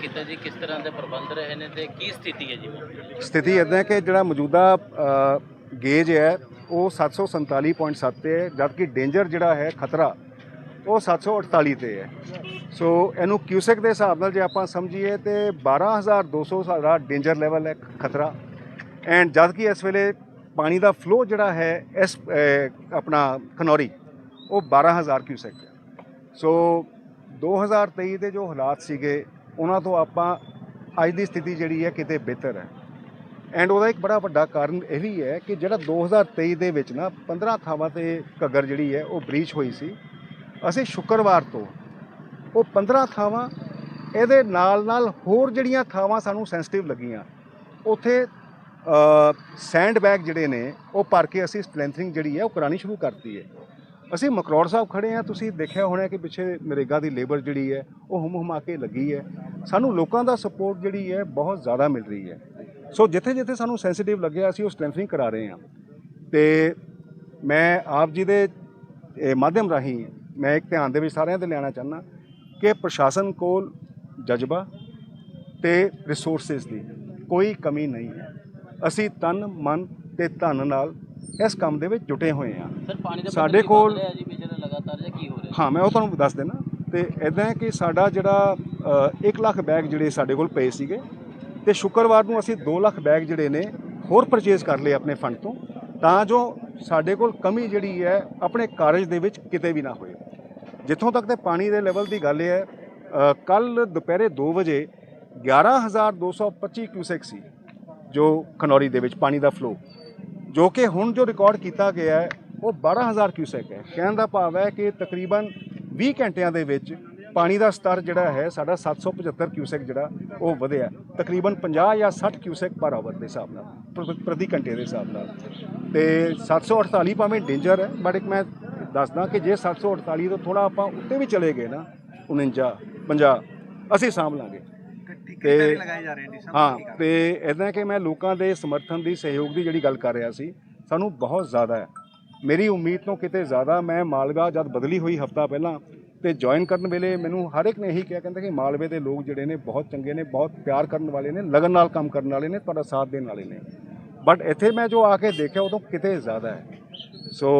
ਕੀਤਾ ਜੀ, ਕਿਸ ਤਰ੍ਹਾਂ ਦੇ ਪ੍ਰਬੰਧ ਰਹੇ ਨੇ ਤੇ ਕੀ ਸਥਿਤੀ ਹੈ ਜੀ? ਸਥਿਤੀ ਇਦਾਂ ਕਿ ਜਿਹੜਾ ਮੌਜੂਦਾ ਗੇਜ ਹੈ, ਉਹ 747.7 ਤੇ ਹੈ, ਜਦਕਿ ਡੇਂਜਰ ਜਿਹੜਾ ਹੈ, ਖਤਰਾ, ਉਹ 748 ਤੇ ਹੈ। ਸੋ ਇਹਨੂੰ ਕਿਊਸੈਕ ਦੇ ਹਿਸਾਬ ਨਾਲ ਜੇ ਆਪਾਂ ਸਮਝੀਏ ਤੇ 12200 ਸਾਡਾ ਡੇਂਜਰ ਲੈਵਲ ਹੈ, ਖਤਰਾ। ਐਂਡ ਜਦਕਿ ਇਸ ਵੇਲੇ ਪਾਣੀ ਦਾ ਫਲੋ ਜਿਹੜਾ ਹੈ, ਇਸ ਆਪਣਾ ਖਨੌਰੀ, ਉਹ 12000 ਕਿਊਸੈਕ ਹੈ। ਸੋ 2023 ਦੇ ਜੋ ਹਾਲਾਤ ਸੀਗੇ ਉਹਨਾਂ ਤੋਂ ਆਪਾਂ ਅੱਜ ਦੀ ਸਥਿਤੀ ਜਿਹੜੀ ਹੈ ਕਿਤੇ ਬਿਹਤਰ ਹੈ। ਐਂਡ ਉਹਦਾ ਇੱਕ ਬੜਾ ਵੱਡਾ ਕਾਰਨ ਇਹ ਵੀ ਹੈ ਕਿ ਜਿਹੜਾ 2023 ਦੇ ਵਿੱਚ ਨਾ 15 ਥਾਵਾਂ ਤੇ ਘੱਗਰ ਜਿਹੜੀ ਹੈ ਉਹ ਬ੍ਰੀਚ ਹੋਈ ਸੀ। ਅਸੀਂ ਸ਼ੁੱਕਰਵਾਰ ਤੋਂ ਉਹ 15 ਥਾਵਾਂ ਇਹਦੇ ਨਾਲ ਨਾਲ ਹੋਰ ਜਿਹੜੀਆਂ ਥਾਵਾਂ ਸਾਨੂੰ ਸੈਂਸਿਟਿਵ ਲੱਗੀਆਂ। ਉੱਥੇ ਸੈਂਡ ਬੈਗ ਜਿਹੜੇ ਨੇ ਉਹ ਭਰ ਕੇ ਅਸੀਂ ਸਟਰੈਂਥਨਿੰਗ ਜਿਹੜੀ ਹੈ ਉਹ ਕਰਾਣੀ ਸ਼ੁਰੂ ਕਰਤੀ ਹੈ। ਅਸੀਂ ਮਕਰੌੜ ਸਾਹਿਬ ਖੜੇ ਆ ਤੁਸੀਂ ਦੇਖਿਆ ਹੋਣਾ ਕਿ ਪਿੱਛੇ ਨਰੇਗਾ ਦੀ ਲੇਬਰ ਜਿਹੜੀ ਹੈ, ਉਹ ਹੁਮ ਹੁਮਾ ਕੇ ਲੱਗੀ ਹੈ। ਸਾਨੂੰ ਲੋਕਾਂ ਦਾ ਸਪੋਰਟ ਜਿਹੜੀ ਹੈ, ਬਹੁਤ ਜ਼ਿਆਦਾ ਮਿਲ ਰਹੀ ਹੈ। ਸੋ ਜਿੱਥੇ ਜਿੱਥੇ ਸਾਨੂੰ ਸੈਂਸਿਟਿਵ ਲੱਗਿਆ, ਅਸੀਂ ਉਹ ਸਟਰੈਂਥਨਿੰਗ ਕਰਾ ਰਹੇ ਹਾਂ। ਤੇ ਮੈਂ ਆਪ ਜੀ ਦੇ ਮਾਧਿਅਮ ਰਾਹੀਂ ਮੈਂ ਇੱਕ ਧਿਆਨ ਦੇ ਵਿੱਚ ਸਾਰਿਆਂ 'ਤੇ ਲਿਆਉਣਾ ਚਾਹੁੰਦਾ ਕਿ ਪ੍ਰਸ਼ਾਸਨ ਕੋਲ ਜਜ਼ਬਾ ਤੇ ਰਿਸੋਰਸਸ ਦੀ ਕੋਈ ਕਮੀ ਨਹੀਂ ਹੈ। ਅਸੀਂ ਤਨ, ਮਨ ਤੇ ਧਨ ਨਾਲ ਇਸ ਕੰਮ ਦੇ ਵਿੱਚ ਜੁਟੇ ਹੋਏ ਹਾਂ ਸਰ ਪਾਣੀ ਦਾ ਸਾਡੇ ਕੋਲ- ਲਗਾਤਾਰ ਜਾਂ ਕੀ ਹੋ ਰਿਹਾ? ਹਾਂ ਮੈਂ ਉਹ ਤੁਹਾਨੂੰ ਦੱਸ ਦੇਣਾ ਤੇ ਇਦਾਂ ਕਿ ਸਾਡਾ ਜਿਹੜਾ 1 ਲੱਖ ਬੈਗ ਜਿਹੜੇ ਸਾਡੇ ਕੋਲ ਪਏ ਸੀਗੇ ਤੇ ਸ਼ੁੱਕਰਵਾਰ ਨੂੰ ਅਸੀਂ 2 ਲੱਖ ਬੈਗ ਜਿਹੜੇ ਨੇ ਹੋਰ ਪਰਚੇਜ਼ ਕਰ ਲਏ ਆਪਣੇ ਫੰਡ ਤੋਂ ਤਾਂ ਜੋ ਸਾਡੇ ਕੋਲ ਕਮੀ ਜਿਹੜੀ ਹੈ ਆਪਣੇ ਕਾਰਜ ਦੇ ਵਿੱਚ ਕਿਤੇ ਵੀ ਨਾ ਹੋਏ। ਜਿੱਥੋਂ ਤੱਕ ਤੇ ਪਾਣੀ ਦੇ ਲੈਵਲ ਦੀ ਗੱਲ ਹੈ ਕੱਲ ਦੁਪਹਿਰੇ 2 ਵਜੇ 11225 ਕਿਊਸੈਕ ਸੀ ਜੋ ਖਨੌਰੀ ਦੇ ਵਿੱਚ ਪਾਣੀ ਦਾ ਫਲੋ ਜੋ ਕਿ ਹੁਣ ਜੋ ਰਿਕਾਰਡ ਕੀਤਾ ਗਿਆ ਹੈ, ਉਹ 12000 ਕਿਊਸੈਕ ਹੈ। ਕਹਿਣ ਦਾ ਭਾਵ ਹੈ ਕਿ ਤਕਰੀਬਨ 20 ਘੰਟਿਆਂ ਦੇ ਵਿੱਚ ਪਾਣੀ ਦਾ ਸਤਰ ਜਿਹੜਾ ਹੈ, ਸਾਡਾ 775 ਕਿਊਸੈਕ ਜਿਹੜਾ, ਉਹ ਵਧਿਆ। ਤਕਰੀਬਨ 50 ਜਾਂ 60 ਕਿਊਸੈਕ ਪਰ ਆਵਰ ਦੇ ਹਿਸਾਬ ਨਾਲ ਪ੍ਰ- ਪ੍ਰਤੀ ਘੰਟੇ ਦੇ ਹਿਸਾਬ ਨਾਲ। ਤੇ 748 ਭਾਵੇਂ ਡੇਂਜਰ ਹੈ ਬਟ ਇੱਕ ਮੈਂ ਦੱਸਦਾ ਕਿ ਜੇ 748 ਤੋਂ ਥੋੜਾ ਆਪਾਂ ਉੱਤੇ ਵੀ ਚਲੇ ਗਏ ਨਾ 49 50 ਅਸੀਂ ਸਾਂਭ ਲਾਂਗੇ। ਤੇ ਹਾਂ ਤੇ ਇਦਾਂ ਕਿ ਮੈਂ ਲੋਕਾਂ ਦੇ ਸਮਰਥਨ ਦੀ ਸਹਿਯੋਗ ਦੀ ਜਿਹੜੀ ਗੱਲ ਕਰ ਰਿਹਾ ਸੀ ਸਾਨੂੰ ਬਹੁਤ ਜ਼ਿਆਦਾ ਹੈ। ਮੇਰੀ ਉਮੀਦ ਤੋਂ ਕਿਤੇ ਜ਼ਿਆਦਾ ਮੈਂ ਮਾਲਵਾ ਜਦ ਬਦਲੀ ਹੋਈ ਹਫਤਾ ਪਹਿਲਾਂ ਤੇ ਜੁਆਇਨ ਕਰਨ ਵੇਲੇ ਮੈਨੂੰ ਹਰ ਇੱਕ ਨੇ ਇਹੀ ਕਿਹਾ ਕਹਿੰਦਾ ਕਿ ਮਾਲਵੇ ਦੇ ਲੋਕ ਜਿਹੜੇ ਨੇ ਬਹੁਤ ਚੰਗੇ ਨੇ ਬਹੁਤ ਪਿਆਰ ਕਰਨ ਵਾਲੇ ਨੇ ਲਗਨ ਨਾਲ ਕੰਮ ਕਰਨ ਵਾਲੇ ਨੇ ਤੁਹਾਡਾ ਸਾਥ ਦੇਣ ਵਾਲੇ ਨੇ। ਬਟ ਇੱਥੇ ਮੈਂ ਜੋ ਆ ਕੇ ਦੇਖਿਆ ਉਦੋਂ ਕਿਤੇ ਜ਼ਿਆਦਾ ਹੈ। ਸੋ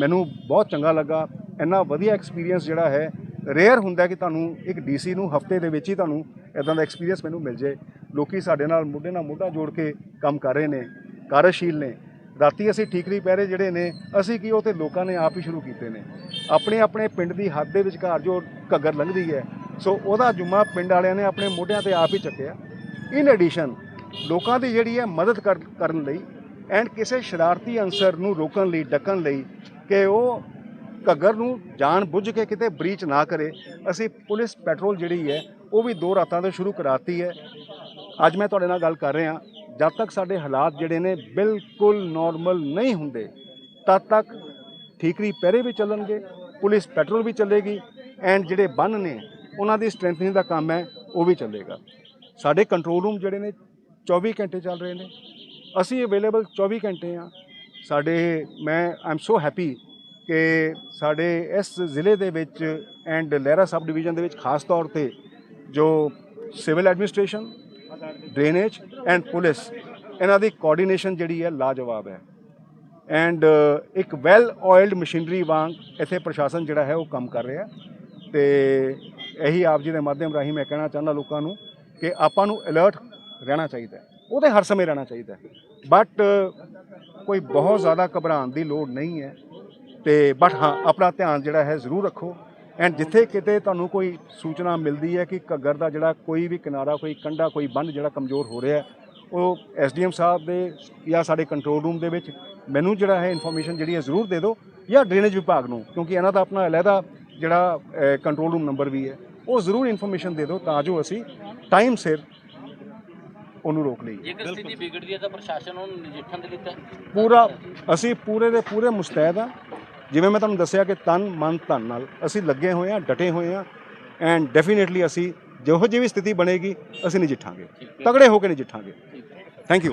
ਮੈਨੂੰ ਬਹੁਤ ਚੰਗਾ ਲੱਗਾ। ਇੰਨਾ ਵਧੀਆ ਐਕਸਪੀਰੀਅੰਸ ਜਿਹੜਾ ਹੈ ਰੇਅਰ ਹੁੰਦਾ ਕਿ ਤੁਹਾਨੂੰ ਇੱਕ ਡੀਸੀ ਨੂੰ ਹਫ਼ਤੇ ਦੇ ਵਿੱਚ ਹੀ ਤੁਹਾਨੂੰ ਇਦਾਂ ਦਾ ਐਕਸਪੀਰੀਅੰਸ ਮੈਨੂੰ ਮਿਲ ਜੇ ਲੋਕੀ ਸਾਡੇ ਨਾਲ ਮੋਢੇ ਨਾਲ ਮੋਢਾ ਜੋੜ ਕੇ ਕੰਮ ਕਰ ਰਹੇ ਨੇ, ਕਾਰਜਸ਼ੀਲ ਨੇ। ਰਾਤੀ ਅਸੀਂ ਠੀਕਰੀ ਪਹਿਰੇ ਜਿਹੜੇ ਨੇ, ਅਸੀਂ ਕੀ ਉਹ ਤੇ ਲੋਕਾਂ ਨੇ ਆਪ ਹੀ ਸ਼ੁਰੂ ਕੀਤੇ ਨੇ। ਆਪਣੇ ਆਪਣੇ ਪਿੰਡ ਦੀ ਹੱਦ ਦੇ ਵਿਚਕਾਰ ਜੋ ਘੱਗਰ ਲੰਘਦੀ ਹੈ, ਸੋ ਉਹਦਾ ਜੁਮਾ ਪਿੰਡ ਵਾਲਿਆਂ ਨੇ ਆਪਣੇ ਮੋਢਿਆਂ ਤੇ ਆਪ ਹੀ ਚੱਕਿਆ। ਇਨ ਐਡੀਸ਼ਨ ਲੋਕਾਂ ਦੀ ਜਿਹੜੀ ਹੈ ਮਦਦ ਕਰਨ ਲਈ ਐਂਡ ਕਿਸੇ ਸ਼ਰਾਰਤੀ ਅਨਸਰ ਨੂੰ ਰੋਕਣ ਲਈ, ਡੱਕਣ ਲਈ ਕਿ ਉਹ ਘੱਗਰ ਨੂੰ ਜਾਣ ਬੁੱਝ ਕੇ ਕਿਤੇ ਬ੍ਰੀਚ ਨਾ ਕਰੇ, ਅਸੀਂ ਪੁਲਿਸ ਪੈਟਰੋਲ ਜਿਹੜੀ ਹੈ ਉਹ ਵੀ ਦੋ ਰਾਤਾਂ ਤੋਂ ਸ਼ੁਰੂ ਕਰਾਤੀ ਹੈ। ਅੱਜ ਮੈਂ ਤੁਹਾਡੇ ਨਾਲ ਗੱਲ ਕਰ ਰਿਹਾ। ਜਦ ਤੱਕ ਸਾਡੇ ਹਾਲਾਤ ਜਿਹੜੇ ਨੇ ਬਿਲਕੁਲ ਨਾਰਮਲ ਨਹੀਂ ਹੁੰਦੇ, ਤਦ ਤੱਕ ਠੀਕਰੀ ਪਹਿਰੇ ਵੀ ਚੱਲਣਗੇ, ਪੁਲਿਸ ਪੈਟਰੋਲ ਵੀ ਚੱਲੇਗੀ ਐਂਡ ਜਿਹੜੇ ਬੰਨ ਨੇ, ਉਹਨਾਂ ਦੀ ਸਟਰੈਂਥਨਿੰਗ ਦਾ ਕੰਮ ਹੈ, ਉਹ ਵੀ ਚੱਲੇਗਾ। ਸਾਡੇ ਕੰਟਰੋਲ ਰੂਮ ਜਿਹੜੇ ਨੇ 24 ਘੰਟੇ ਚੱਲ ਰਹੇ ਨੇ। ਅਸੀਂ ਅਵੇਲੇਬਲ 24 ਘੰਟੇ ਆ ਸਾਡੇ, ਮੈਂ ਆਮ ਸੋ ਹੈਪੀ ਕਿ ਸਾਡੇ ਇਸ ਜ਼ਿਲ੍ਹੇ ਦੇ ਵਿੱਚ ਐਂਡ ਲਹਿਰਾ ਸਬ ਡਿਵੀਜ਼ਨ ਦੇ ਵਿੱਚ ਖਾਸ ਤੌਰ ਤੇ ਜੋ civil administration, drainage and police, ਇਹਨਾਂ ਦੀ ਕੋਆਰਡੀਨੇਸ਼ਨ ਜਿਹੜੀ ਹੈ ਲਾਜਵਾਬ ਹੈ। ਐਂਡ ਇੱਕ ਵੈਲ ਆਇਲਡ ਮਸ਼ੀਨਰੀ ਵਾਂਗ ਇੱਥੇ ਪ੍ਰਸ਼ਾਸਨ ਜਿਹੜਾ ਹੈ ਉਹ ਕੰਮ ਕਰ ਰਿਹਾ ਹੈ। ਤੇ ਇਹੀ ਆਪ ਜੀ ਦੇ ਮਾਧਿਅਮ ਰਾਹੀਂ ਮੈਂ ਕਹਿਣਾ ਚਾਹੁੰਦਾ ਲੋਕਾਂ ਨੂੰ ਕਿ ਆਪਾਂ ਨੂੰ ਅਲਰਟ ਰਹਿਣਾ ਚਾਹੀਦਾ ਹੈ। ਉਹਦੇ ਹਰ ਸਮੇਂ ਰਹਿਣਾ ਚਾਹੀਦਾ ਬਟ ਕੋਈ ਬਹੁਤ ਜ਼ਿਆਦਾ ਘਬਰਾਉਣ ਦੀ ਲੋੜ ਨਹੀਂ ਹੈ। ਤੇ ਬਟ ਹਾਂ, ਆਪਣਾ ਧਿਆਨ ਜਿਹੜਾ ਹੈ ਜ਼ਰੂਰ ਰੱਖੋ। ਐਂਡ ਜਿੱਥੇ ਕਿਤੇ ਤੁਹਾਨੂੰ ਕੋਈ ਸੂਚਨਾ ਮਿਲਦੀ ਹੈ ਕਿ ਘੱਗਰ ਦਾ ਜਿਹੜਾ ਕੋਈ ਵੀ ਕਿਨਾਰਾ ਕੋਈ ਕੰਢਾ ਕੋਈ ਬੰਨ ਜਿਹੜਾ ਕਮਜ਼ੋਰ ਹੋ ਰਿਹਾ ਹੈ, ਉਹ ਐਸਡੀਐਮ ਸਾਹਿਬ ਦੇ ਜਾਂ ਸਾਡੇ ਕੰਟਰੋਲ ਰੂਮ ਦੇ ਵਿੱਚ ਮੈਨੂੰ ਜਿਹੜਾ ਹੈ ਇਨਫੋਰਮੇਸ਼ਨ ਜਿਹੜੀ ਹੈ ਜ਼ਰੂਰ ਦੇ ਦਿਓ ਜਾਂ ਡਰੇਨੇਜ ਵਿਭਾਗ ਨੂੰ ਕਿਉਂਕਿ ਇਹਨਾਂ ਦਾ ਆਪਣਾ ਅਲੱਗਾ ਜਿਹੜਾ ਕੰਟਰੋਲ ਰੂਮ ਨੰਬਰ ਵੀ ਹੈ ਉਹ ਜ਼ਰੂਰ ਇਨਫੋਰਮੇਸ਼ਨ ਦੇ ਦਿਓ ਤਾਂ ਜੋ ਅਸੀਂ ਟਾਈਮ ਸਿਰ ਉਹਨੂੰ ਰੋਕ ਲਈਏ। ਜੇਕਰ ਸਥਿਤੀ ਵਿਗੜਦੀ ਹੈ ਤਾਂ ਪ੍ਰਸ਼ਾਸਨ ਨੂੰ ਨਜਿੱਠਣ ਦੇ ਲਈ ਤਾਂ ਪੂਰਾ ਅਸੀਂ ਪੂਰੇ ਦੇ ਪੂਰੇ ਮੁਸਤੈਦ ਆ ਜਿਵੇਂ ਮੈਂ ਤੁਹਾਨੂੰ ਦੱਸਿਆ ਕਿ ਤਨ ਮਨ ਧਨ ਨਾਲ ਅਸੀਂ ਲੱਗੇ ਹੋਏ ਆ ਡਟੇ ਹੋਏ ਆ ਐਂਡ ਡੈਫੀਨੇਟਲੀ ਅਸੀਂ ਜਿਹੋ ਜਿਹੀ ਵੀ ਸਥਿਤੀ ਬਣੇਗੀ ਅਸੀਂ ਨਜਿੱਠਾਂਗੇ ਤਗੜੇ ਹੋ। ਕੇ ਨਜਿੱਠਾਂਗੇ ਥੈਂਕ ਯੂ